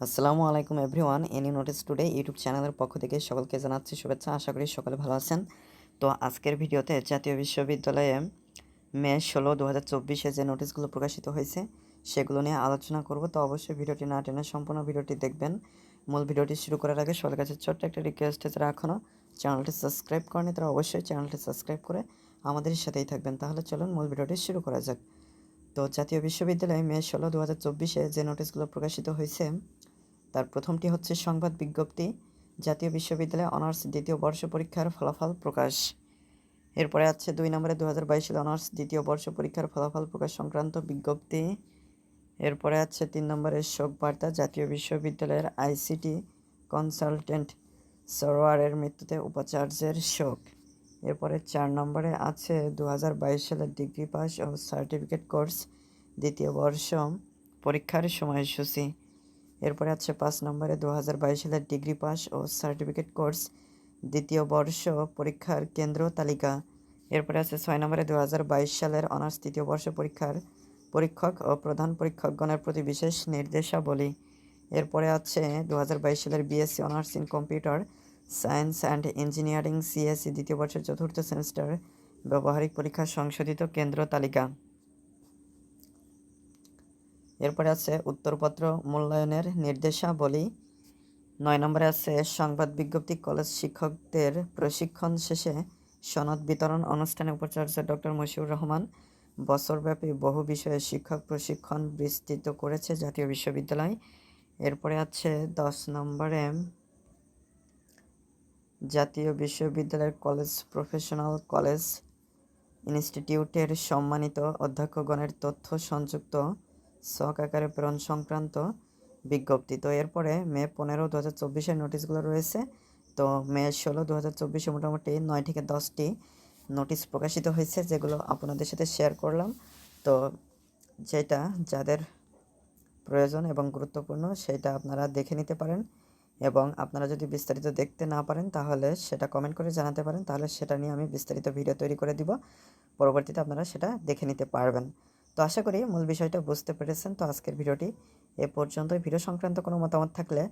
আসসালামু আলাইকুম everyone any notice today YouTube চ্যানেলের পক্ষ থেকে সকলকে জানাচ্ছি শুভেচ্ছা। আশা করি সকলে ভালো আছেন। তো আজকের ভিডিওতে জাতীয় বিশ্ববিদ্যালয়ে মে ষোলো দু হাজার চব্বিশে যে নোটিশগুলো প্রকাশিত হয়েছে, সেগুলো নিয়ে আলোচনা করব। তো অবশ্যই ভিডিওটি না টেনে সম্পূর্ণ ভিডিওটি দেখবেন। মূল ভিডিওটি শুরু করার আগে সবার কাছে ছোট্ট একটা রিকোয়েস্ট যারা এখনও চ্যানেলটি সাবস্ক্রাইব করেনি তারা অবশ্যই চ্যানেলটি সাবস্ক্রাইব করে আমাদের সাথেই থাকবেন। তাহলে চলুন মূল ভিডিওটি শুরু করা যাক। তো জাতীয় বিশ্ববিদ্যালয়ে মে ষোলো দু হাজার চব্বিশে যে নোটিশগুলো প্রকাশিত হয়েছে তার প্রথমটি হচ্ছে সংবাদ বিজ্ঞপ্তি, জাতীয় বিশ্ববিদ্যালয়ে অনার্স দ্বিতীয় বর্ষ পরীক্ষার ফলাফল প্রকাশ। এরপরে আছে দুই নম্বরে দু হাজার বাইশ সালে অনার্স দ্বিতীয় বর্ষ পরীক্ষার ফলাফল প্রকাশ সংক্রান্ত বিজ্ঞপ্তি। এরপরে আছে তিন নম্বরের শোক বার্তা জাতীয় বিশ্ববিদ্যালয়ের আইসিটি কনসালটেন্ট সরোয়ারের মৃত্যুতে উপাচার্যের শোক। এরপরে চার নম্বরে আছে দু হাজার বাইশ সালের ডিগ্রি পাস ও সার্টিফিকেট কোর্স, দ্বিতীয় বর্ষ পরীক্ষার সময়সূচি। এরপরে আছে পাঁচ নম্বরে দু হাজার বাইশ সালের ডিগ্রি পাস ও সার্টিফিকেট কোর্স, দ্বিতীয় বর্ষ পরীক্ষার কেন্দ্র তালিকা। এরপরে আছে ছয় নম্বরে দু হাজার বাইশ সালের অনার্স, তৃতীয় বর্ষ পরীক্ষার পরীক্ষক ও প্রধান পরীক্ষকগণের প্রতি বিশেষ নির্দেশাবলী। এরপরে আছে দু হাজার বাইশ সালের BSc honours in computer science and engineering CSC দ্বিতীয় বর্ষের চতুর্থ সেমিস্টার, ব্যবহারিক পরীক্ষা সংশোধিত কেন্দ্র তালিকা। এরপরে আছে উত্তরপত্র মূল্যায়নের নির্দেশাবলী। নয় নম্বরে আছে সংবাদ বিজ্ঞপ্তি কলেজ শিক্ষকদের প্রশিক্ষণ শেষে সনদ বিতরণ অনুষ্ঠানে উপাচার্য ডক্টর মশিউর রহমান বছরব্যাপী বহু বিষয়ে শিক্ষক প্রশিক্ষণ বিস্তৃত করেছে জাতীয় বিশ্ববিদ্যালয়। এরপরে আছে দশ নম্বরে জাতীয় বিশ্ববিদ্যালয়ের কলেজ প্রফেশনাল কলেজ ইনস্টিটিউটের সম্মানিত অধ্যক্ষগণের তথ্য সংযুক্ত শখ আকারে প্রেরণ সংক্রান্ত বিজ্ঞপ্তি। তো এরপরে মে পনেরো দু হাজার চব্বিশের নোটিশগুলো রয়েছে। তো মে ষোলো দু হাজার চব্বিশে মোটামুটি নয় থেকে দশটি নোটিশ প্রকাশিত হয়েছে, যেগুলো আপনাদের সাথে শেয়ার করলাম। তো যেটা যাদের প্রয়োজন এবং গুরুত্বপূর্ণ সেটা আপনারা দেখে নিতে পারেন এবং আপনারা যদি বিস্তারিত দেখতে না পারেন তাহলে সেটা কমেন্ট করে জানাতে পারেন, তাহলে সেটা নিয়ে আমি বিস্তারিত ভিডিও তৈরি করে দিব। পরবর্তীতে আপনারা সেটা দেখে নিতে পারবেন। তো আশা করি মূল বিষয়টা বুঝতে পেরেছেন। তো আজকের ভিডিওটি এ পর্যন্ত ভিডিও সংক্রান্ত কোনো মতামত থাকলে